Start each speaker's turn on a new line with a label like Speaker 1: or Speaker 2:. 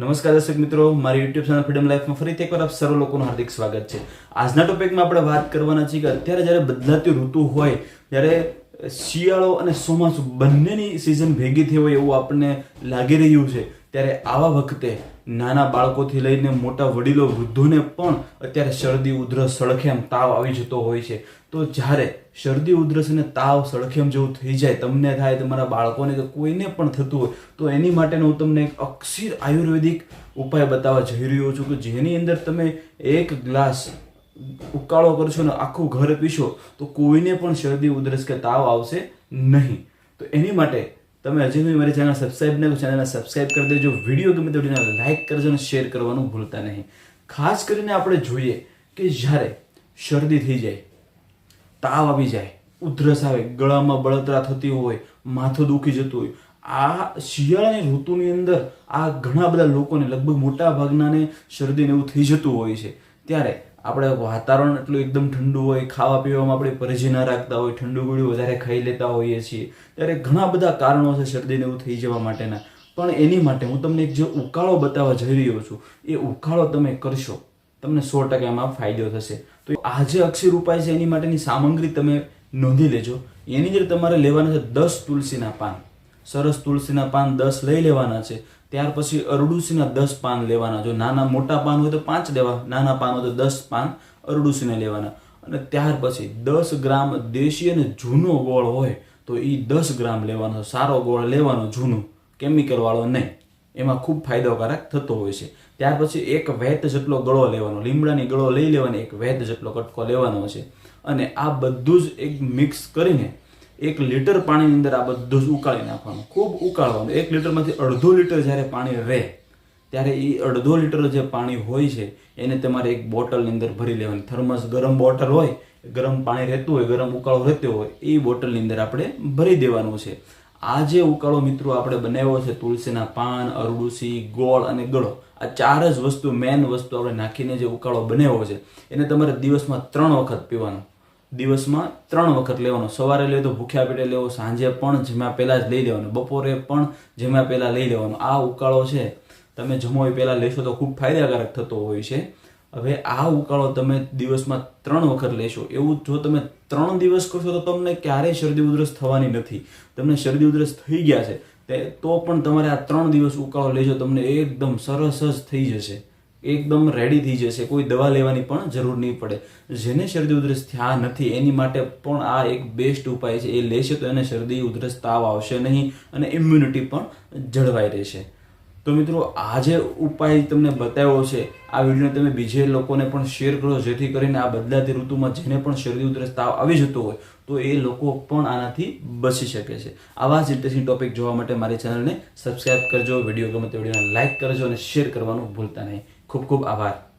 Speaker 1: નમસ્કાર દર્શક મિત્રો, મારી યુટ્યુબ ચેનલ ફ્રીડમ લાઈફમાં ફરીથી એકવાર આપ સર્વ લોકોનું હાર્દિક સ્વાગત છે. આજના ટોપિકમાં આપણે વાત કરવાના છીએ કે અત્યારે જ્યારે બદલાતી ઋતુ હોય, ત્યારે શિયાળો અને ચોમાસું બંનેની સિઝન ભેગી થઈ હોય એવું આપણને લાગી રહ્યું છે. ત્યારે આવા વખતે નાના બાળકોથી લઈને મોટા વડીલો વૃદ્ધોને પણ અત્યારે શરદી, ઉધરસ, સળખેમ તાવ આવી જતો હોય છે. તો જ્યારે શરદી, ઉધરસ અને તાવ, સળખેમ જેવું થઈ જાય, તમને થાય તમારા બાળકોને કે કોઈને પણ થતું હોય, તો એની માટેનો હું તમને એક અક્ષીર આયુર્વેદિક ઉપાય બતાવવા જઈ રહ્યો છું કે જેની અંદર તમે એક ગ્લાસ ઉકાળો કરશો ને આખું ઘર પીશો, તો કોઈને પણ શરદી ઉધરસ કે તાવ આવશે નહીં. તો એની માટે તમે હજી સુધી મારી ચેનલ સબસ્ક્રાઈબ ન ચેનલને સબસ્ક્રાઈબ કરી દેજો. વીડિયો ગમે તો વિડીયોને લાઈક કરજો અને શેર કરવાનું ભૂલતા નહીં. ખાસ કરીને આપણે જોઈએ કે જ્યારે શરદી થઈ જાય, તાવ આવી જાય, ઉધરસ આવે, ગળામાં બળતરા થતી હોય, માથું દુખી જતું હોય, આ શિયાળાની ઋતુની અંદર આ ઘણા બધા લોકોને, લગભગ મોટા ભાગનાને શરદીને એવું થઈ જતું હોય છે. ત્યારે આપણે વાતાવરણ એટલું એકદમ ઠંડુ હોય, ખાવા પીવામાં આપણે પરેજી ના રાખતા હોય, ઠંડુ ગોળ્યું વધારે ખાઈ લેતા હોઈએ છીએ. ત્યારે ઘણા બધા કારણો છે શરદીને એવું થઈ જવા માટેના. પણ એની માટે હું તમને એક જે ઉકાળો બતાવવા જઈ રહ્યો છું, એ ઉકાળો તમે કરશો, તમને સો ટકા એમાં ફાયદો થશે. તો આ જે અક્ષર ઉપાય છે એની માટેની સામગ્રી તમે નોંધી લેજો. એની અંદર તમારે લેવાના છે દસ તુલસીના પાન. સરસ તુલસીના પાન દસ લઈ લેવાના છે. ત્યાર પછી અરડુસીના દસ પાન લેવાના. જો નાના મોટા પાન હોય તો પાંચ લેવા. નાના પાન હોય તો દસ પાન અરડુસીને લેવાના. અને ત્યાર પછી દસ ગ્રામ દેશી અને જૂનો ગોળ હોય તો એ દસ ગ્રામ લેવાનો. સારો ગોળ લેવાનો જૂનો. કેમિકલવાળો નહીં. એમાં ખૂબ ફાયદાકારક થતો હોય છે. ત્યાર પછી એક વેત જેટલો ગળો લેવાનો. લીમડાની ગળો લઈ લેવાની. એક વેત જેટલો કટકો લેવાનો છે. અને આ બધું જ એક મિક્સ કરીને એક લીટર પાણીની અંદર આ બધું જ ઉકાળી નાખવાનું, ખૂબ ઉકાળવાનું. એક લીટરમાંથી અડધો લીટર જ્યારે પાણી રહે, ત્યારે એ અડધો લીટર જે પાણી હોય છે, એને તમારે એક બોટલની અંદર ભરી લેવાની. થર્મસ ગરમ બોટલ હોય, ગરમ પાણી રહેતું હોય, ગરમ ઉકાળો રહેતો હોય એ બોટલની અંદર આપણે ભરી દેવાનું છે. આ જે ઉકાળો મિત્રો આપણે બનાવ્યો છે, તુલસીના પાન, અરડુસી, ગોળ અને ગળો, આ ચાર જ વસ્તુ મેન વસ્તુ આપણે નાખીને જે ઉકાળો બનાવ્યો છે, એને તમારે દિવસમાં ત્રણ વખત પીવાનો. દિવસમાં ત્રણ વખત લેવાનો. સવારે લે તો ભૂખ્યા પેટે લેવો, સાંજે પણ જમ્યા પહેલાં જ લઈ લેવાનો. બપોરે પણ જમ્યા પહેલાં લઈ લેવાનો. આ ઉકાળો છે, તમે જમો એ પહેલાં લેશો તો ખૂબ ફાયદાકારક થતો હોય છે. હવે આ ઉકાળો તમે દિવસમાં ત્રણ વખત લેશો. એવું જો તમે ત્રણ દિવસ કરશો તો તમને ક્યારેય શરદી ઉધરસ થવાની નથી. તમને શરદી ઉધરસ થઈ ગયા છે તે પણ તમારે આ ત્રણ દિવસ ઉકાળો લેજો, તમને એકદમ સરસ જ થઈ જશે. એકદમ રેડી થઈ જશે. કોઈ દવા લેવાની પણ જરૂર નહીં પડે. જેને શરદી ઉધરસ થયા નથી, એની માટે પણ આ એક બેસ્ટ ઉપાય છે. એ લેશે તો એને શરદી ઉધરસ તાવ આવશે નહીં અને ઇમ્યુનિટી પણ જળવાઈ રહેશે. તો મિત્રો, આ જે ઉપાય તમને બતાવ્યો છે, આ વીડિયો તમે બીજે લોકોને પણ શેર કરો, જેથી કરીને આ બદલાતી ઋતુમાં જેને પણ શરદી ઉધરસ તાવ આવી જતો હોય, તો એ લોકો પણ આનાથી બચી શકે છે. આવા જ ઇન્ટરેસ્ટિંગ ટોપિક જોવા માટે મારી ચેનલને સબસ્ક્રાઇબ કરજો, વીડિયો ગમે તે વિડીયોને લાઇક કરજો અને શેર કરવાનું ભૂલતા નહીં. ખૂબ ખૂબ આભાર.